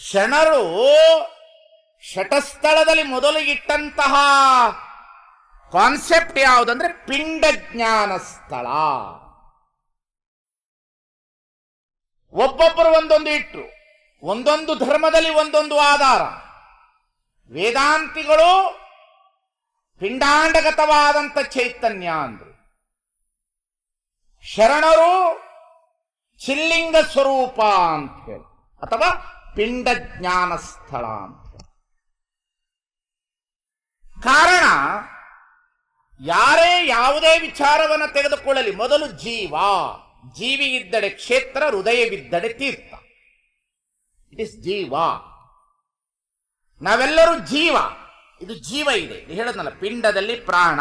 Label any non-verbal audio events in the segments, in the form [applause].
ಶರಣರು ಶಟಸ್ಥಳದಲ್ಲಿ ಮೊದಲು ಇಟ್ಟಂತಹ ಕಾನ್ಸೆಪ್ಟ್ ಯಾವುದಂದ್ರೆ ಪಿಂಡ ಜ್ಞಾನ ಸ್ಥಳ. ಒಬ್ಬೊಬ್ಬರು ಒಂದೊಂದು ಇಟ್ಟರು ಒಂದೊಂದು ಧರ್ಮದಲ್ಲಿ ಒಂದೊಂದು ಆಧಾರ. ವೇದಾಂತಿಗಳು ಪಿಂಡಾಂಡಗತವಾದಂಥ ಚೈತನ್ಯ ಅಂದರು. ಶರಣರು ಚಿಲ್ಲಿಂಗ ಸ್ವರೂಪ ಅಂತ ಹೇಳಿ, ಅಥವಾ ಪಿಂಡ ಜ್ಞಾನ ಸ್ಥಳ ಅಂತ ಕಾರಣ, ಯಾರೇ ಯಾವುದೇ ವಿಚಾರವನ್ನು ತೆಗೆದುಕೊಳ್ಳಲಿ, ಮೊದಲು ಜೀವ. ಜೀವಿ ಇದ್ದಡೆ ಕ್ಷೇತ್ರ ಹೃದಯವಿದ್ದಡೆ ತೀರ್ಥ. ಇಟ್ ಇಸ್ ಜೀವ. ನಾವೆಲ್ಲರೂ ಜೀವ. ಇದು ಜೀವ ಇದೆ. ಇದು ಹೇಳದ್ನಲ್ಲ, ಪಿಂಡದಲ್ಲಿ ಪ್ರಾಣ,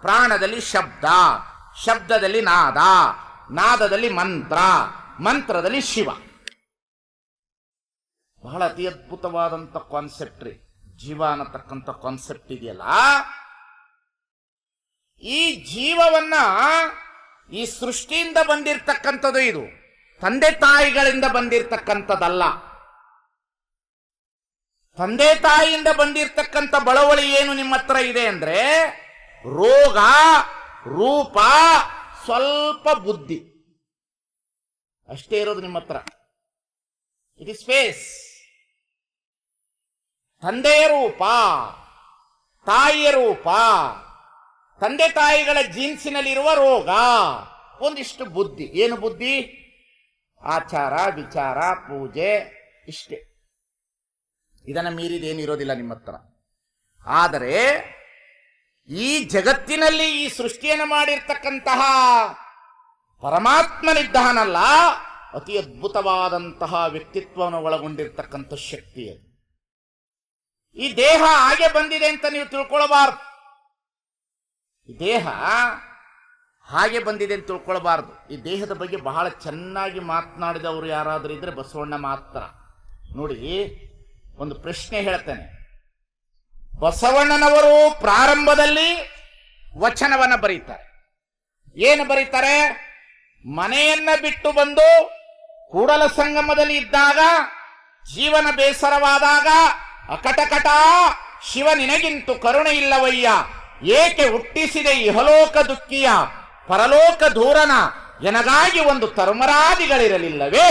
ಪ್ರಾಣದಲ್ಲಿ ಶಬ್ದ, ಶಬ್ದದಲ್ಲಿ ನಾದ, ನಾದದಲ್ಲಿ ಮಂತ್ರ, ಮಂತ್ರದಲ್ಲಿ ಶಿವ. ಬಹಳ ಅತಿ ಅದ್ಭುತವಾದಂತ ಕಾನ್ಸೆಪ್ಟ್ ರೀ. ಜೀವ ಅನ್ನತಕ್ಕಂಥ ಕಾನ್ಸೆಪ್ಟ್ ಇದೆಯಲ್ಲ. ಈ ಜೀವವನ್ನ ಈ ಸೃಷ್ಟಿಯಿಂದ ಬಂದಿರತಕ್ಕಂಥದ್ದು ಇದು. ತಂದೆ ತಾಯಿಗಳಿಂದ ಬಂದಿರತಕ್ಕಂಥದ್ದಲ್ಲ. ತಂದೆ ತಾಯಿಯಿಂದ ಬಂದಿರತಕ್ಕಂಥ ಬಳವಳಿ ಏನು ನಿಮ್ಮ ಹತ್ರ ಇದೆ ಅಂದ್ರೆ, ರೋಗ, ರೂಪ, ಸ್ವಲ್ಪ ಬುದ್ಧಿ. ಅಷ್ಟೇ ಇರೋದು ನಿಮ್ಮ ಹತ್ರ. ಇಟ್ ಇಸ್ ಫೇಸ್ ತಂದೆಯ ರೂಪ ತಾಯಿಯ ರೂಪ ತಂದೆ ತಾಯಿಗಳ ಜೀನ್ಸಿನಲ್ಲಿರುವ ರೋಗ, ಒಂದಿಷ್ಟು ಬುದ್ಧಿ. ಏನು ಬುದ್ಧಿ? ಆಚಾರ, ವಿಚಾರ, ಪೂಜೆ, ಇಷ್ಟೇ. ಇದನ್ನು ಮೀರಿದೇನಿರೋದಿಲ್ಲ ನಿಮ್ಮ ಹತ್ರ ಆದರೆ, ಈ ಜಗತ್ತಿನಲ್ಲಿ ಈ ಸೃಷ್ಟಿಯನ್ನು ಮಾಡಿರ್ತಕ್ಕಂತಹ ಪರಮಾತ್ಮನಿದ್ದಾನಲ್ಲ ಅತಿ ಅದ್ಭುತವಾದಂತಹ ವ್ಯಕ್ತಿತ್ವವನ್ನು ಒಳಗೊಂಡಿರ್ತಕ್ಕಂಥ ಶಕ್ತಿ ಈ ದೇಹ ಹಾಗೆ ಬಂದಿದೆ ಅಂತ ನೀವು ತಿಳ್ಕೊಳ್ಬಾರ್ದು. ಈ ದೇಹ ಹಾಗೆ ಬಂದಿದೆ ಅಂತ ತಿಳ್ಕೊಳ್ಬಾರ್ದು. ಈ ದೇಹದ ಬಗ್ಗೆ ಬಹಳ ಚೆನ್ನಾಗಿ ಮಾತನಾಡಿದವರು ಯಾರಾದರೂ ಇದ್ರೆ ಬಸವಣ್ಣ ಮಾತ್ರ. ನೋಡಿ, ಒಂದು ಪ್ರಶ್ನೆ ಹೇಳ್ತೇನೆ. ಬಸವಣ್ಣನವರು ಪ್ರಾರಂಭದಲ್ಲಿ ವಚನವನ್ನ ಬರೀತಾರೆ. ಏನು ಬರೀತಾರೆ? ಮನೆಯನ್ನ ಬಿಟ್ಟು ಬಂದು ಕೂಡಲ ಸಂಗಮದಲ್ಲಿ ಇದ್ದಾಗ, ಜೀವನ ಬೇಸರವಾದಾಗ ಅಕಟಕಟ, ಶಿವ ನಿನಗಿಂತು ಕರುಣೆ ಇಲ್ಲವಯ್ಯ ಏಕೆ ಹುಟ್ಟಿಸಿದೆ ಇಹಲೋಕ ದುಃಖಿಯ ಪರಲೋಕ ದೂರನ ಎನಗಾಗಿ ಒಂದು ತರುಮರಾದಿಗಳಿರಲಿಲ್ಲವೇ?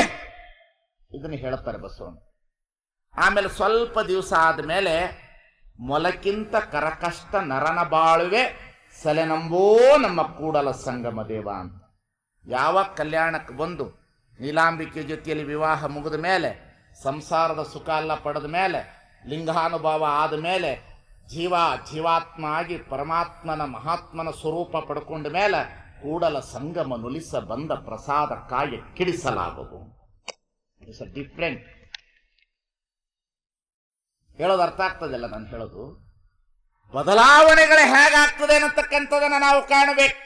ಇದನ್ನು ಹೇಳುತ್ತಾರೆ ಬಸವಣ್ಣ ಆಮೇಲೆ ಸ್ವಲ್ಪ ದಿವಸ ಆದಮೇಲೆ ಮೊಲಕ್ಕಿಂತ ಕರಕಷ್ಟ ನರನ ಬಾಳುವೆ ಸಲೆನಂಬೋ ನಮ್ಮ ಕೂಡಲ ಸಂಗಮ ದೇವ ಅಂತ. ಯಾವ ಕಲ್ಯಾಣಕ್ಕೆ ಬಂದು ನೀಲಾಂಬಿಕೆ ಜೊತೆಯಲ್ಲಿ ವಿವಾಹ ಮುಗಿದ ಮೇಲೆ, ಸಂಸಾರದ ಸುಖ ಎಲ್ಲ ಪಡೆದ ಮೇಲೆ ಲಿಂಗಾನುಭವ ಆದ ಮೇಲೆ ಜೀವ ಜೀವಾತ್ಮ ಆಗಿ ಪರಮಾತ್ಮನ ಮಹಾತ್ಮನ ಸ್ವರೂಪ ಪಡ್ಕೊಂಡ ಮೇಲೆ ಕೂಡಲ ಸಂಗಮ ನುಲಿಸ ಬಂದ ಪ್ರಸಾದ ಕಾಯ ಕಿಡಿಸಲಾಗದು ಇಟ್ಸ್ ಅ ಡಿಫ್ರೆಂಟ್ ಹೇಳೋದು ಅರ್ಥ ಆಗ್ತದಲ್ಲ ನಾನು ಹೇಳೋದು? ಬದಲಾವಣೆಗಳು ಹೇಗಾಗ್ತದೆ ಅನ್ನತಕ್ಕಂಥದನ್ನ ನಾವು ಕಾಣಬೇಕು.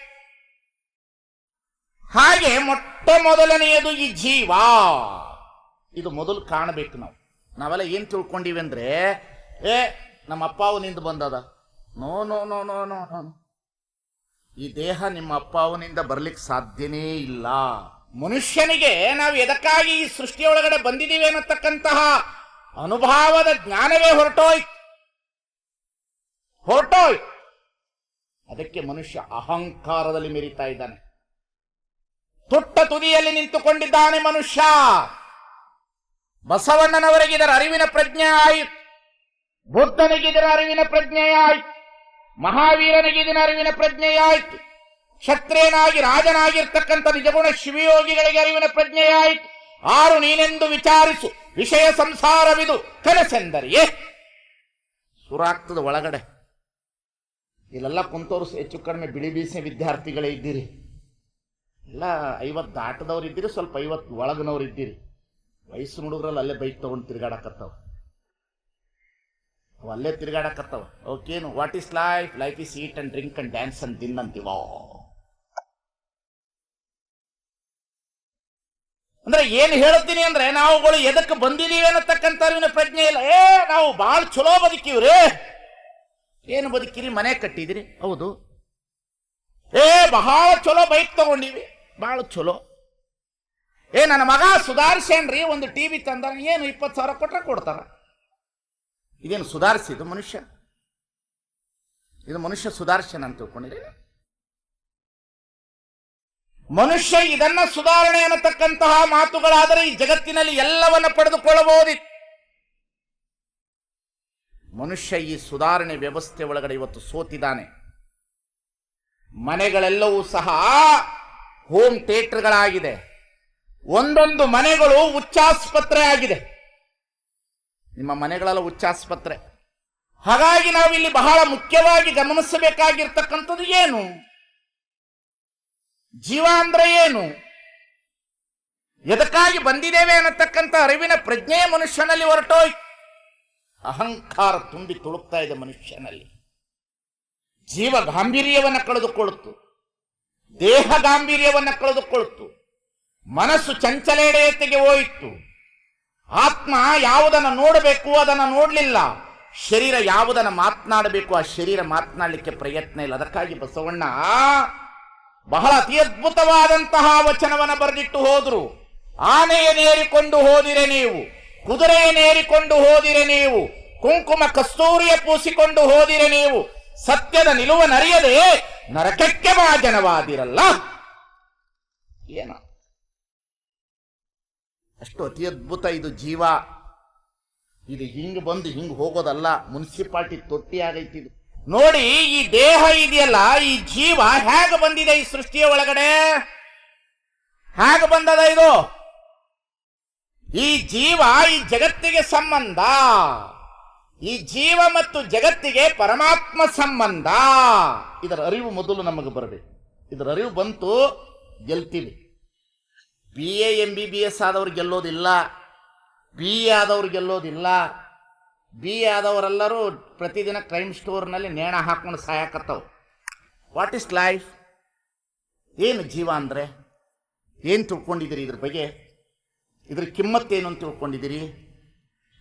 ಹಾಗೆ ಮೊಟ್ಟ ಮೊದಲನೆಯದು ಈ ಜೀವ. ಇದು ಮೊದಲು ಕಾಣಬೇಕು ನಾವು. ನಾವೆಲ್ಲ ಏನು ತಿಳ್ಕೊಂಡಿವಿ ಅಂದ್ರೆ ಏ, ನಮ್ಮ ಅಪ್ಪ ಅವನಿಂದ ಬಂದದ. No no no no no no ಈ ದೇಹ ನಿಮ್ಮ ಅಪ್ಪ ಅವನಿಂದ ಬರ್ಲಿಕ್ಕೆ ಸಾಧ್ಯನೇ ಇಲ್ಲ. ಮನುಷ್ಯನಿಗೆ ನಾವು ಎದಕ್ಕಾಗಿ ಈ ಸೃಷ್ಟಿಯೊಳಗಡೆ ಬಂದಿದ್ದೀವಿ ಅನ್ನತಕ್ಕಂತಹ ಅನುಭವದ ಜ್ಞಾನವೇ ಹೊರಟೋಯ್ ಹೊರಟೋಯ್ ಅದಕ್ಕೆ ಮನುಷ್ಯ ಅಹಂಕಾರದಲ್ಲಿ ಮೆರಿತಾ ಇದ್ದಾನೆ. ತುಟ್ಟ ತುದಿಯಲ್ಲಿ ನಿಂತುಕೊಂಡಿದ್ದಾನೆ ಮನುಷ್ಯ. ಬಸವಣ್ಣನವರಿಗೆ ಇದರ ಅರಿವಿನ ಪ್ರಜ್ಞೆ ಆಯಿತು ಬುದ್ಧನಿಗೆ ಇದರ ಅರಿವಿನ ಪ್ರಜ್ಞೆಯಾಯಿತು ಮಹಾವೀರನಿಗೆ ಇದರ ಅರಿವಿನ ಪ್ರಜ್ಞೆ ಆಯಿತು ಕ್ಷತ್ರಿಯನಾಗಿ ರಾಜನಾಗಿರ್ತಕ್ಕಂಥ ನಿಜಗುಣ ಶಿವಯೋಗಿಗಳಿಗೆ ಅರಿವಿನ ಪ್ರಜ್ಞೆಯಾಯಿತು ಆರು ನೀನೆಂದು ವಿಚಾರಿಸು, ವಿಷಯ ಸಂಸಾರವಿದು, ಕನಸೆಂದರಿಯೇ. ಸುರಾಗ್ತದ ಒಳಗಡೆ. ಇಲ್ಲೆಲ್ಲ ಕುಂತವರು ಹೆಚ್ಚು ಕಡಿಮೆ ಬಿಳಿ ಬೀಸಿನ ವಿದ್ಯಾರ್ಥಿಗಳೇ ಇದ್ದೀರಿ. ಎಲ್ಲ ಐವತ್ತು ದಾಟದವ್ರು ಇದ್ದೀರಿ ಸ್ವಲ್ಪ ಐವತ್ತು ಒಳಗನವ್ರು ಇದ್ದೀರಿ ವಯಸ್ಸು ಹುಡುಗರಲ್ಲಿ ಅಲ್ಲೇ ಬೈಕ್ ತಗೊಂಡು ತಿರುಗಾಡಕತ್ತವ. ಅವು ಅಲ್ಲೇ ತಿರ್ಗಾಡಕತ್ತಾವ. ಅವಕ್ಕೇನು what is life life is eat and drink and dance and ತಿನ್ ಅಂತೀವ. ಅಂದ್ರೆ ಏನ್ ಹೇಳ್ತೀನಿ ಅಂದ್ರೆ ನಾವುಗಳು ಎದಕ್ಕೆ ಬಂದಿದೀವಿ ಅನ್ನತಕ್ಕಂಥ ಪ್ರಜ್ಞೆ ಇಲ್ಲ. ಏ, ನಾವು ಬಹಳ ಚಲೋ ಬದುಕಿವ್ರಿ. ಏನು ಬದುಕಿರಿ? ಮನೆ ಕಟ್ಟಿದಿರಿ. ಹೌದು. ಏ ಬಹಳ ಚಲೋ ಬೈಕ್ ತಗೊಂಡಿವಿ. ಬಹಳ ಚಲೋ. ಏ, ನನ್ನ ಮಗ ಸುಧಾರಿಸೇನ್ರಿ ಒಂದು ಟಿವಿ ತಂದ ಏನು ಇಪ್ಪತ್ತು ಸಾವಿರ ಕೊಟ್ಟರೆ ಕೊಡ್ತಾರ. ಇದೇನು ಸುಧಾರಿಸಿದು ಮನುಷ್ಯ? ಇದು ಮನುಷ್ಯ ಸುಧಾರಿಸ್ಯಾನ ಅಂತ ತಿಳ್ಕೊಂಡಿರಿ ಮನುಷ್ಯ ಇದನ್ನ ಸುಧಾರಣೆ ಅನ್ನತಕ್ಕಂತಹ ಮಾತುಗಳಾದರೆ ಈ ಜಗತ್ತಿನಲ್ಲಿ ಎಲ್ಲವನ್ನ ಪಡೆದುಕೊಳ್ಳಬಹುದಿತ್ತು ಮನುಷ್ಯ ಈ ಸುಧಾರಣೆ ವ್ಯವಸ್ಥೆ ಒಳಗಡೆ ಇವತ್ತು ಸೋತಿದ್ದಾನೆ. ಮನೆಗಳೆಲ್ಲವೂ ಸಹ ಹೋಮ್ ಥಿಯೇಟರ್ಗಳಾಗಿದೆ ಒಂದೊಂದು ಮನೆಗಳು ಉಚ್ಚಾಸ್ಪತ್ರೆ ಆಗಿದೆ. ನಿಮ್ಮ ಮನೆಗಳೆಲ್ಲ ಉಚ್ಚಾಸ್ಪತ್ರೆ ಹಾಗಾಗಿ ನಾವಿಲ್ಲಿ ಬಹಳ ಮುಖ್ಯವಾಗಿ ಗಮನಿಸಬೇಕಾಗಿರ್ತಕ್ಕಂಥದ್ದು ಏನು? ಜೀವ ಅಂದ್ರೆ ಏನು? ಎದಕ್ಕಾಗಿ ಬಂದಿದ್ದೇವೆ ಅನ್ನತಕ್ಕಂಥ ಅರಿವಿನ ಪ್ರಜ್ಞೆ ಮನುಷ್ಯನಲ್ಲಿ ಹೊರಟೋಯ್ ಅಹಂಕಾರ ತುಂಬಿ ತುಳುಕ್ತಾ ಇದೆ ಮನುಷ್ಯನಲ್ಲಿ. ಜೀವ ಗಾಂಭೀರ್ಯವನ್ನು ಕಳೆದುಕೊಳ್ಳುತ್ತು. ದೇಹ ಗಾಂಭೀರ್ಯವನ್ನು ಕಳೆದುಕೊಳ್ಳುತ್ತು. ಮನಸ್ಸು ಚಂಚಲೇಡೆಯತೆಗೆ ಹೋಯಿತು ಆತ್ಮ ಯಾವುದನ್ನ ನೋಡಬೇಕು ಅದನ್ನ ನೋಡಲಿಲ್ಲ. ಶರೀರ ಯಾವುದನ್ನ ಮಾತನಾಡಬೇಕು ಆ ಶರೀರ ಮಾತನಾಡಲಿಕ್ಕೆ ಪ್ರಯತ್ನ ಇಲ್ಲ. ಅದಕ್ಕಾಗಿ ಬಸವಣ್ಣ ಬಹಳ ಅತಿ ಅದ್ಭುತವಾದಂತಹ ವಚನವನ್ನು ಬರೆದಿಟ್ಟು ಹೋದ್ರು. ಆನೆಯನ್ನೇರಿಕೊಂಡು ಹೋದಿರೆ ನೀವು ಕುದುರೆಯನ್ನೇರಿಕೊಂಡು ಹೋದಿರೆ ನೀವು, ಕುಂಕುಮ ಕಸ್ತೂರಿಯ ಪೂಸಿಕೊಂಡು ಹೋದಿರೆ ನೀವು, ಸತ್ಯದ ನಿಲುವನರಿಯದೆ ನರಕಕ್ಕೆ ಮಾಜನವಾದಿರಲ್ಲ ಏನ ಅಷ್ಟು ಅತಿ ಅದ್ಭುತ ಇದು ಜೀವ. ಇದು ಹಿಂಗೆ ಬಂದು ಹಿಂಗೆ ಹೋಗೋದಲ್ಲ, ಮುನ್ಸಿಪಾಲ್ಟಿ ತೊಟ್ಟಿ ಆಗೈತಿ ನೋಡಿ, ಈ ದೇಹ ಇದೆಯಲ್ಲ, ಈ ಜೀವ ಹೇಗೆ ಬಂದಿದೆ ಈ ಸೃಷ್ಟಿಯ ಒಳಗಡೆ? ಹೇಗೆ ಬಂದದ ಇದು? ಈ ಜೀವ ಈ ಜಗತ್ತಿಗೆ ಸಂಬಂಧ. ಈ ಜೀವ ಮತ್ತು ಜಗತ್ತಿಗೆ ಪರಮಾತ್ಮ ಸಂಬಂಧ. ಇದರ ಅರಿವು ಮೊದಲು ನಮಗೆ ಬರಬೇಕು. ಇದರ ಅರಿವು ಬಂತು, ಗೆಲ್ತೀವಿ. B A M B B S ಆದವ್ರು ಗೆಲ್ಲೋದಿಲ್ಲ ಬಿ ಎ ಆದವ್ರು ಗೆಲ್ಲೋದಿಲ್ಲ ಬಿ ಎ ಆದವರೆಲ್ಲರೂ ಪ್ರತಿದಿನ ಕ್ರೈಮ್ ಸ್ಟೋರ್ನಲ್ಲಿ ನೇಣ ಹಾಕೊಂಡು ಸಾಯಕತ್ತವು. ವಾಟ್ ಇಸ್ ಲೈಫ್ ಏನು ಜೀವ ಅಂದರೆ? ಏನು ತಿಳ್ಕೊಂಡಿದ್ದೀರಿ ಇದ್ರ ಬಗ್ಗೆ? ಇದ್ರ ಕಿಮ್ಮತ್ತೇನು ಅಂತ ತಿಳ್ಕೊಂಡಿದ್ದೀರಿ?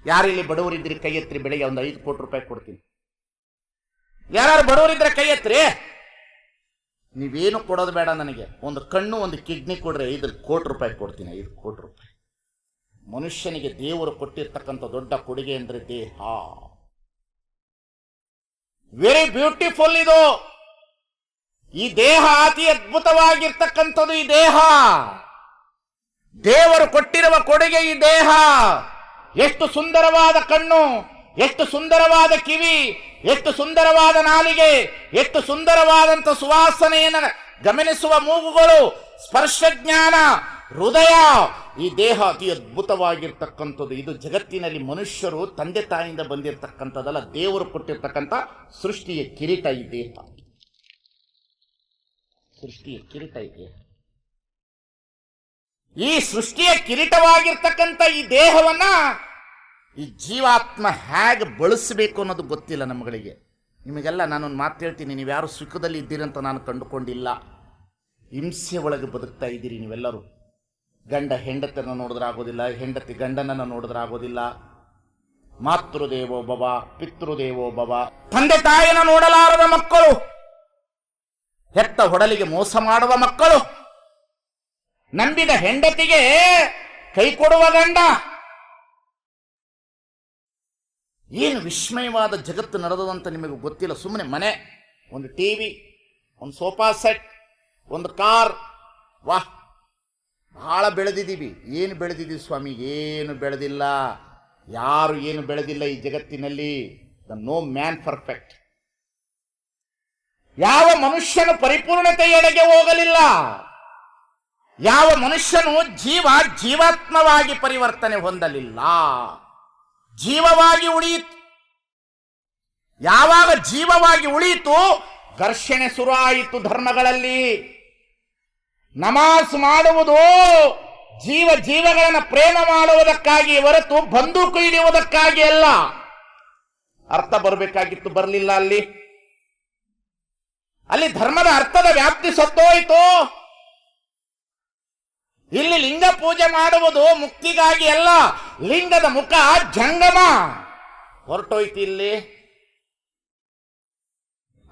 ಯಾರಿಲ್ಲಿ ಬಡವರಿದ್ದೀರಿ ಕೈ ಎತ್ತರಿ ಬೆಳಿಗ್ಗೆ ಒಂದು ಐದು ಕೋಟಿ ರೂಪಾಯಿ ಕೊಡ್ತೀನಿ. ಯಾರು ಬಡವರಿದ್ರೆ ಕೈ ಎತ್ತರಿ? ನೀವೇನು ಕೊಡೋದು ಬೇಡ ನನಗೆ. ಒಂದು ಕಣ್ಣು, ಒಂದು ಕಿಡ್ನಿ ಕೊಡ್ರಿ ಐದು ಕೋಟಿ ರೂಪಾಯಿ ಕೊಡ್ತೀನಿ, ಐದು ಕೋಟಿ ರೂಪಾಯಿ. ಮನುಷ್ಯನಿಗೆ ದೇವರು ಕೊಟ್ಟಿರ್ತಕ್ಕಂಥ ದೊಡ್ಡ ಕೊಡುಗೆ ಅಂದರೆ ದೇಹ. ವೆರಿ ಬ್ಯೂಟಿಫುಲ್ ಇದು. ಈ ದೇಹ ಅತಿ ಅದ್ಭುತವಾಗಿರ್ತಕ್ಕಂಥದ್ದು ಈ ದೇಹ. ದೇವರು ಕೊಟ್ಟಿರುವ ಕೊಡುಗೆ ಈ ದೇಹ. ಎಷ್ಟು ಸುಂದರವಾದ ಕಣ್ಣು. ಎಷ್ಟು ಸುಂದರವಾದ ಕಿವಿ, ಎಷ್ಟು ಸುಂದರವಾದ ನಾಲಿಗೆ, ಎಷ್ಟು ಸುಂದರವಾದಂಥ ಸುವಾಸನೆಯನ್ನು ಗಮನಿಸುವ ಮೂಗುಗಳು ಸ್ಪರ್ಶ ಜ್ಞಾನ ಹೃದಯ, ಈ ದೇಹ ಅತಿ ಅದ್ಭುತವಾಗಿರ್ತಕ್ಕಂಥದ್ದು. ಇದು ಜಗತ್ತಿನಲ್ಲಿ ಮನುಷ್ಯರು ತಂದೆ ತಾಯಿಯಿಂದ ಬಂದಿರತಕ್ಕಂಥದ್ದಲ್ಲ, ದೇವರು ಕೊಟ್ಟಿರ್ತಕ್ಕಂಥ ಸೃಷ್ಟಿಯ ಕಿರೀಟ ಈ ದೇಹ. ಸೃಷ್ಟಿಯ ಕಿರೀಟ ಈ ದೇಹ. ಈ ಸೃಷ್ಟಿಯ ಕಿರೀಟವಾಗಿರ್ತಕ್ಕಂಥ ಈ ದೇಹವನ್ನ ಈ ಜೀವಾತ್ಮ ಹೇಗೆ ಬಳಸಬೇಕು ಅನ್ನೋದು ಗೊತ್ತಿಲ್ಲ ನಮ್ಮಗಳಿಗೆ. ನಿಮಗೆಲ್ಲ ನಾನೊಂದು ಮಾತು ಹೇಳ್ತೀನಿ, ನೀವು ಯಾರು ಸುಖದಲ್ಲಿ ಅಂತ ನಾನು ಕಂಡುಕೊಂಡಿಲ್ಲ. ಹಿಂಸೆ ಒಳಗೆ ಬದುಕ್ತಾ ಇದ್ದೀರಿ ನೀವೆಲ್ಲರೂ. ಗಂಡ ಹೆಂಡತಿಯನ್ನು ನೋಡಿದ್ರೆ ಆಗೋದಿಲ್ಲ, ಹೆಂಡತಿ ಗಂಡನನ್ನು ನೋಡಿದ್ರೆ ಆಗೋದಿಲ್ಲ. ಮಾತೃದೇವೋ ಭವ, ಪಿತೃದೇವೋ ಭವ. ತಂದೆ ತಾಯಿನ ನೋಡಲಾರದ ಮಕ್ಕಳು, ಹೆತ್ತ ಹೊಡಲಿಗೆ ಮೋಸ ಮಾಡುವ ಮಕ್ಕಳು, ನಂಬಿದ ಹೆಂಡತಿಗೆ ಕೈ ಕೊಡುವ ಗಂಡ ಏನು ವಿಸ್ಮಯವಾದ ಜಗತ್ತು ನಡೆದದಂತ ನಿಮಗೆ ಗೊತ್ತಿಲ್ಲ. ಸುಮ್ಮನೆ ಮನೆ, ಒಂದು ಟಿ ವಿ ಒಂದು ಸೋಫಾ ಸೆಟ್, ಒಂದು ಕಾರ್. ವಾಹ್, ಬಹಳ ಬೆಳೆದಿದ್ದೀವಿ. ಏನು ಬೆಳೆದಿದ್ದೀವಿ ಸ್ವಾಮಿ? ಏನು ಬೆಳೆದಿಲ್ಲ. ಯಾರು ಏನು ಬೆಳೆದಿಲ್ಲ ಈ ಜಗತ್ತಿನಲ್ಲಿ? The no man perfect. ಯಾವ ಮನುಷ್ಯನು ಪರಿಪೂರ್ಣತೆಯೆಡೆಗೆ ಹೋಗಲಿಲ್ಲ. ಯಾವ ಮನುಷ್ಯನು ಜೀವ, ಜೀವಾತ್ಮವಾಗಿ ಪರಿವರ್ತನೆ ಹೊಂದಲಿಲ್ಲ. ಜೀವವಾಗಿ ಉಳಿಯಿತು. ಯಾವಾಗ ಜೀವವಾಗಿ ಉಳಿಯಿತು? ಘರ್ಷಣೆ ಶುರು ಆಯಿತು ಧರ್ಮಗಳಲ್ಲಿ. ನಮಾಜ್ ಮಾಡುವುದು ಜೀವ ಜೀವಗಳನ್ನು ಪ್ರೇಮ ಮಾಡುವುದಕ್ಕಾಗಿ ಹೊರತು ಬಂದೂಕು ಹಿಡಿಯುವುದಕ್ಕಾಗಿ ಅಲ್ಲ. ಅರ್ಥ ಬರಬೇಕಾಗಿತ್ತು, ಬರಲಿಲ್ಲ ಅಲ್ಲಿ. ಅಲ್ಲಿ ಧರ್ಮದ ಅರ್ಥದ ವ್ಯಾಪ್ತಿ ಸತ್ತೋಯ್ತು. ಇಲ್ಲಿ ಲಿಂಗ ಪೂಜೆ ಮಾಡುವುದು ಮುಕ್ತಿಗಾಗಿ ಅಲ್ಲ. ಲಿಂಗದ ಮುಖ ಜಂಗಮ. ಹೊರಟೋಯ್ತು ಇಲ್ಲಿ.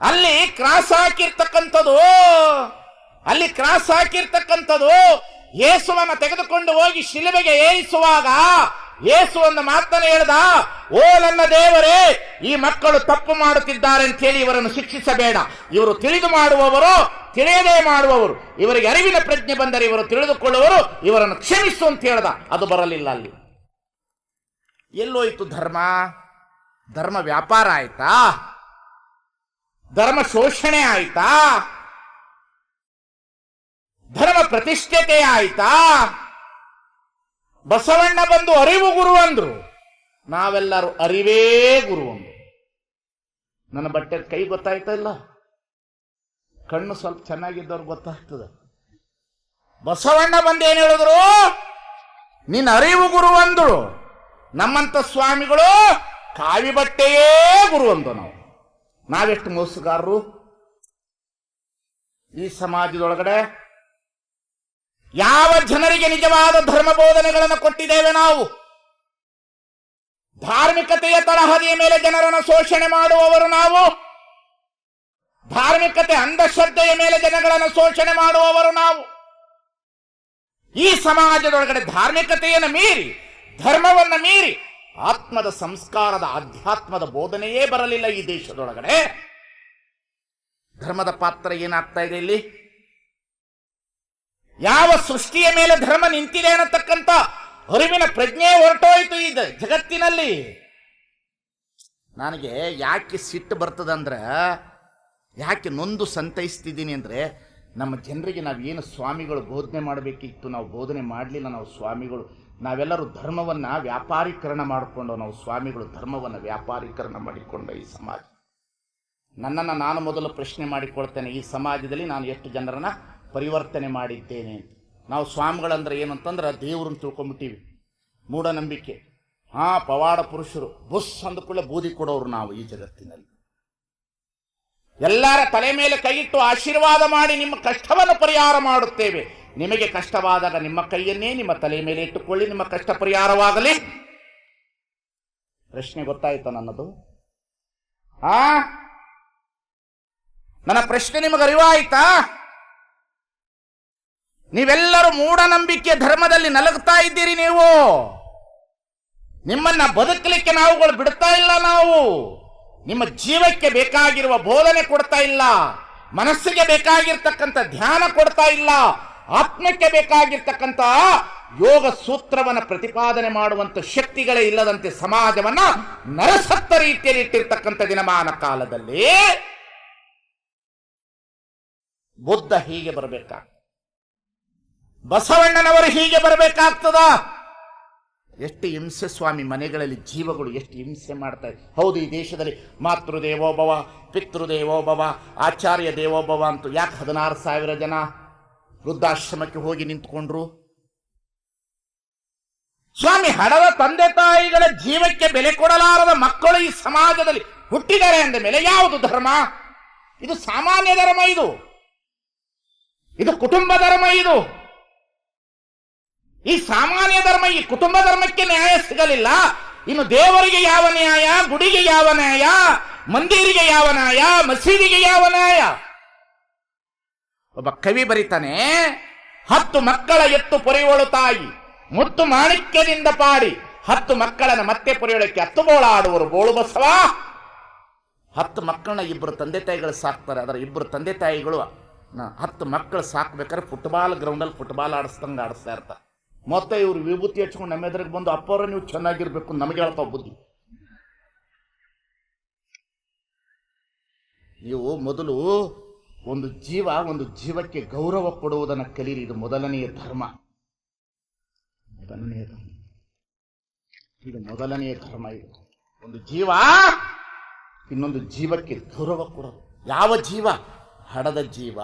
ಅಲ್ಲಿ ಕ್ರಾಸ್ ಹಾಕಿರ್ತಕ್ಕಂಥದ್ದು ಅಲ್ಲಿ ಕ್ರಾಸ್ ಹಾಕಿರ್ತಕ್ಕಂಥದ್ದು ಯೇಸುವನ್ನ ತೆಗೆದುಕೊಂಡು ಹೋಗಿ ಶಿಲುಬೆಗೆ ಏರಿಸುವಾಗ ಯೇಸು ಒಂದು ಮಾತನ್ನು ಹೇಳ್ದ, ಓ ನನ್ನ ದೇವರೇ, ಈ ಮಕ್ಕಳು ತಪ್ಪು ಮಾಡುತ್ತಿದ್ದಾರೆ ಅಂತ ಹೇಳಿ ಇವರನ್ನು ಶಿಕ್ಷಿಸಬೇಡ. ಇವರು ತಿಳಿದು ಮಾಡುವವರು, ತಿಳಿಯದೇ ಮಾಡುವವರು. ಇವರಿಗೆ ಅರಿವಿನ ಪ್ರಜ್ಞೆ ಬಂದರೆ ಇವರು ತಿಳಿದುಕೊಳ್ಳುವರು, ಇವರನ್ನು ಕ್ಷಮಿಸು ಅಂತ ಹೇಳ್ದ. ಅದು ಬರಲಿಲ್ಲ ಅಲ್ಲಿ. ಎಲ್ಲೋಯ್ತು ಧರ್ಮ? ಧರ್ಮ ವ್ಯಾಪಾರ ಆಯ್ತಾ? ಧರ್ಮ ಶೋಷಣೆ ಆಯ್ತಾ? ಧರ್ಮ ಪ್ರತಿಷ್ಠತೆ ಆಯ್ತಾ? ಬಸವಣ್ಣ ಬಂದು ಅರಿವು ಗುರು ಅಂದ್ರು. ನಾವೆಲ್ಲರೂ ಅರಿವೇ ಗುರು ಅಂದ್ರು. ನನ್ನ ಬಟ್ಟೆ ಕೈ ಗೊತ್ತಾಯ್ತಾ ಇಲ್ಲ. ಕಣ್ಣು ಸ್ವಲ್ಪ ಚೆನ್ನಾಗಿದ್ದವ್ರು ಗೊತ್ತಾಗ್ತದ. ಬಸವಣ್ಣ ಬಂದು ಏನು ಹೇಳಿದ್ರು? ನಿನ್ನ ಅರಿವು ಗುರು ಅಂದ್ರು. ನಮ್ಮಂತ ಸ್ವಾಮಿಗಳು ಕಾವಿ ಬಟ್ಟೆಯೇ ಗುರು ಅಂದು ನಾವು. ನಾವೆಷ್ಟು ಮೋಸಗಾರರು? ಈ ಸಮಾಜದೊಳಗಡೆ ಯಾವ ಜನರಿಗೆ ನಿಜವಾದ ಧರ್ಮ ಬೋಧನೆಗಳನ್ನು ಕೊಟ್ಟಿದ್ದೇವೆ ನಾವು? ಧಾರ್ಮಿಕತೆಯ ತರಹದಿಯ ಮೇಲೆ ಜನರನ್ನು ಶೋಷಣೆ ಮಾಡುವವರು ನಾವು? ಧಾರ್ಮಿಕತೆ ಅಂಧಶ್ರದ್ಧೆಯ ಮೇಲೆ ಜನಗಳನ್ನು ಶೋಷಣೆ ಮಾಡುವವರು ನಾವು? ಈ ಸಮಾಜದೊಳಗಡೆ ಧಾರ್ಮಿಕತೆಯನ್ನು ಮೀರಿ, ಧರ್ಮವನ್ನು ಮೀರಿ, ಆತ್ಮದ ಸಂಸ್ಕಾರದ ಅಧ್ಯಾತ್ಮದ ಬೋಧನೆಯೇ ಬರಲಿಲ್ಲ ಈ ದೇಶದೊಳಗಡೆ. ಧರ್ಮದ ಪಾತ್ರ ಏನಾಗ್ತಾ ಇದೆ ಇಲ್ಲಿ? ಯಾವ ಸೃಷ್ಟಿಯ ಮೇಲೆ ಧರ್ಮ ನಿಂತಿದೆ ಅನ್ನತಕ್ಕಂಥ ಅರಿವಿನ ಪ್ರಜ್ಞೆ ಹೊರಟೋಯ್ತು ಇದು ಜಗತ್ತಿನಲ್ಲಿ. ನನಗೆ ಯಾಕೆ ಸಿಟ್ಟು ಬರ್ತದಂದ್ರೆ, ಯಾಕೆ ನೊಂದು ಸಂತೈಸ್ತಿದ್ದೀನಿ ಅಂದರೆ, ನಮ್ಮ ಜನರಿಗೆ ನಾವು ಏನು ಸ್ವಾಮಿಗಳು ಬೋಧನೆ ಮಾಡಬೇಕಿತ್ತು, ನಾವು ಬೋಧನೆ ಮಾಡಲಿಲ್ಲ, ನಾವು ಸ್ವಾಮಿಗಳು, ನಾವೆಲ್ಲರೂ ಧರ್ಮವನ್ನು ವ್ಯಾಪಾರೀಕರಣ ಮಾಡಿಕೊಂಡು, ನಾವು ಸ್ವಾಮಿಗಳು ಧರ್ಮವನ್ನು ವ್ಯಾಪಾರೀಕರಣ ಮಾಡಿಕೊಂಡು ಈ ಸಮಾಜ. ನನ್ನನ್ನು ನಾನು ಮೊದಲು ಪ್ರಶ್ನೆ ಮಾಡಿಕೊಳ್ತೇನೆ, ಈ ಸಮಾಜದಲ್ಲಿ ನಾನು ಎಷ್ಟು ಜನರನ್ನ ಪರಿವರ್ತನೆ ಮಾಡಿದ್ದೇನೆ. ನಾವು ಸ್ವಾಮಿಗಳಂದ್ರೆ ಏನು ಅಂತಂದ್ರೆ ದೇವ್ರನ್ನ ತಿಳ್ಕೊಂಬಿಟ್ಟಿವಿ ಮೂಢನಂಬಿಕೆ. ಆ ಪವಾಡ ಪುರುಷರು, ಬುಸ್ ಅಂದಕೊಳ್ಳೆ ಬೂದಿ ಕೊಡೋರು ನಾವು ಈ ಜಗತ್ತಿನಲ್ಲಿ. ಎಲ್ಲರ ತಲೆ ಮೇಲೆ ಕೈಯಿಟ್ಟು ಆಶೀರ್ವಾದ ಮಾಡಿ ನಿಮ್ಮ ಕಷ್ಟವನ್ನು ಪರಿಹಾರ ಮಾಡುತ್ತೇವೆ. ನಿಮಗೆ ಕಷ್ಟವಾದಾಗ ನಿಮ್ಮ ಕೈಯನ್ನೇ ನಿಮ್ಮ ತಲೆ ಮೇಲೆ ಇಟ್ಟುಕೊಳ್ಳಿ, ನಿಮ್ಮ ಕಷ್ಟ ಪರಿಹಾರವಾಗಲಿ. ಪ್ರಶ್ನೆ ಗೊತ್ತಾಯ್ತಾ ನನ್ನದು? ಆ? ನನ್ನ ಪ್ರಶ್ನೆ ನಿಮಗೆ ಅರಿವಾಯ್ತಾ? ನೀವೆಲ್ಲರೂ ಮೂಢನಂಬಿಕೆ ಧರ್ಮದಲ್ಲಿ ನಲಗ್ತಾ ಇದ್ದೀರಿ ನೀವು. ನಿಮ್ಮನ್ನ ಬದುಕಲಿಕ್ಕೆ ನಾವುಗಳು ಬಿಡ್ತಾ ಇಲ್ಲ ನಾವು. ನಿಮ್ಮ ಜೀವಕ್ಕೆ ಬೇಕಾಗಿರುವ ಬೋಧನೆ ಕೊಡ್ತಾ ಇಲ್ಲ. ಮನಸ್ಸಿಗೆ ಬೇಕಾಗಿರ್ತಕ್ಕಂಥ ಧ್ಯಾನ ಕೊಡ್ತಾ ಇಲ್ಲ. ಆತ್ಮಕ್ಕೆ ಬೇಕಾಗಿರ್ತಕ್ಕಂಥ ಯೋಗ ಸೂತ್ರವನ್ನು ಪ್ರತಿಪಾದನೆ ಮಾಡುವಂತ ಶಕ್ತಿಗಳೇ ಇಲ್ಲದಂತೆ ಸಮಾಜವನ್ನ ನರಸತ್ತ ರೀತಿಯಲ್ಲಿ ಇಟ್ಟಿರ್ತಕ್ಕಂಥ ದಿನಮಾನ ಕಾಲದಲ್ಲಿ ಬುದ್ಧ ಹೀಗೆ ಬರಬೇಕಾ ಬಸವಣ್ಣನವರು ಹೀಗೆ ಬರಬೇಕಾಗ್ತದ? ಎಷ್ಟು ಹಿಂಸೆ ಸ್ವಾಮಿ, ಮನೆಗಳಲ್ಲಿ ಜೀವಗಳು ಎಷ್ಟು ಹಿಂಸೆ ಮಾಡ್ತಾರೆ ಹೌದು, ಈ ದೇಶದಲ್ಲಿ ಮಾತೃ ದೇವೋಭವ ಪಿತೃದೇವೋಭವ ಆಚಾರ್ಯ ದೇವೋಭವ ಅಂತೂ ಯಾಕೆ ಹದಿನಾರು ಸಾವಿರ ಜನ ವೃದ್ಧಾಶ್ರಮಕ್ಕೆ ಹೋಗಿ ನಿಂತ್ಕೊಂಡ್ರು? ಸ್ವಾಮಿ, ಹಡದ ತಂದೆ ತಾಯಿಗಳ ಜೀವಕ್ಕೆ ಬೆಲೆ ಕೊಡಲಾರದ ಮಕ್ಕಳು ಈ ಸಮಾಜದಲ್ಲಿ ಹುಟ್ಟಿದ್ದಾರೆ ಅಂದ ಮೇಲೆ ಯಾವುದು ಧರ್ಮ? ಇದು ಸಾಮಾನ್ಯ ಧರ್ಮ ಇದು. ಇದು ಕುಟುಂಬ ಧರ್ಮ ಇದು. ಈ ಸಾಮಾನ್ಯ ಧರ್ಮ, ಈ ಕುಟುಂಬ ಧರ್ಮಕ್ಕೆ ನ್ಯಾಯ ಸಿಗಲಿಲ್ಲ. ಇನ್ನು ದೇವರಿಗೆ ಯಾವ ನ್ಯಾಯ? ಗುಡಿಗೆ ಯಾವ ನ್ಯಾಯ? ಮಂದಿರಿಗೆ ಯಾವ ನ್ಯಾಯ? ಮಸೀದಿಗೆ ಯಾವ ನ್ಯಾಯ? ಒಬ್ಬ ಕವಿ ಬರಿತಾನೆ, ಹತ್ತು ಮಕ್ಕಳ ಎತ್ತು ಪೊರೆಯೋಳು ತಾಯಿ, ಮುತ್ತು ಮಾಣಿಕ್ಯದಿಂದ ಪಾಡಿ, ಹತ್ತು ಮಕ್ಕಳನ್ನ ಮತ್ತೆ ಪೊರೆಯೋಳಕ್ಕೆ ಹತ್ತು ಬೋಳಾಡುವರು ಬೋಳು ಬಸವ! ಹತ್ತು ಮಕ್ಕಳನ್ನ ಇಬ್ಬರು ತಂದೆ ತಾಯಿಗಳು ಸಾಕ್ತಾರೆ. ಅದರ ಇಬ್ಬರು ತಂದೆ ತಾಯಿಗಳು ಹತ್ತು ಮಕ್ಕಳು ಸಾಕ್ಬೇಕಾದ್ರೆ ಫುಟ್ಬಾಲ್ ಗ್ರೌಂಡಲ್ಲಿ ಫುಟ್ಬಾಲ್ ಆಡಿಸ್ದಂಗೆ ಆಡಿಸ್ತಾ ಇರ್ತಾರೆ. ಮತ್ತೆ ಇವರು ವಿಭೂತಿ ಹಚ್ಕೊಂಡು ನಮ್ಮ ಎದುರಿಗೆ ಬಂದು ಅಪ್ಪವ್ರ ನೀವು ಚೆನ್ನಾಗಿರ್ಬೇಕು ನಮಗೆ ಹೇಳ್ತಾವ ಬುದ್ಧಿ. ನೀವು ಮೊದಲು ಒಂದು ಜೀವ ಒಂದು ಜೀವಕ್ಕೆ ಗೌರವ ಕೊಡುವುದನ್ನು ಕಲೀರಿ. ಇದು ಮೊದಲನೆಯ ಧರ್ಮ. ಮೊದಲನೆಯ ಧರ್ಮ. ಇದು ಮೊದಲನೆಯ ಧರ್ಮ ಇದು. ಒಂದು ಜೀವ ಇನ್ನೊಂದು ಜೀವಕ್ಕೆ ಗೌರವ ಕೊಡೋದು. ಯಾವ ಜೀವ? ಹಡದ ಜೀವ.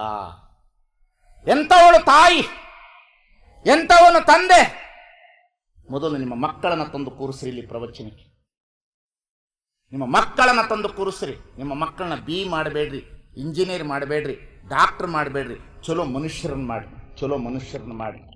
ಎಂಥವಳು ತಾಯಿ? ಎಂಥವನು ತಂದೆ? ಮೊದಲು ನಿಮ್ಮ ಮಕ್ಕಳನ್ನ ತಂದು ಕೂರಿಸ್ರಿ ಇಲ್ಲಿ ಪ್ರವಚನಕ್ಕೆ. ನಿಮ್ಮ ಮಕ್ಕಳನ್ನ ತಂದು ಕೂರಿಸ್ರಿ. ನಿಮ್ಮ ಮಕ್ಕಳನ್ನ ಬಿ ಮಾಡಬೇಡ್ರಿ, ಇಂಜಿನಿಯರ್ ಮಾಡಬೇಡ್ರಿ, ಡಾಕ್ಟರ್ ಮಾಡಬೇಡ್ರಿ. ಚಲೋ ಮನುಷ್ಯರನ್ನ ಮಾಡಿ, ಚಲೋ ಮನುಷ್ಯರನ್ನ ಮಾಡಿ.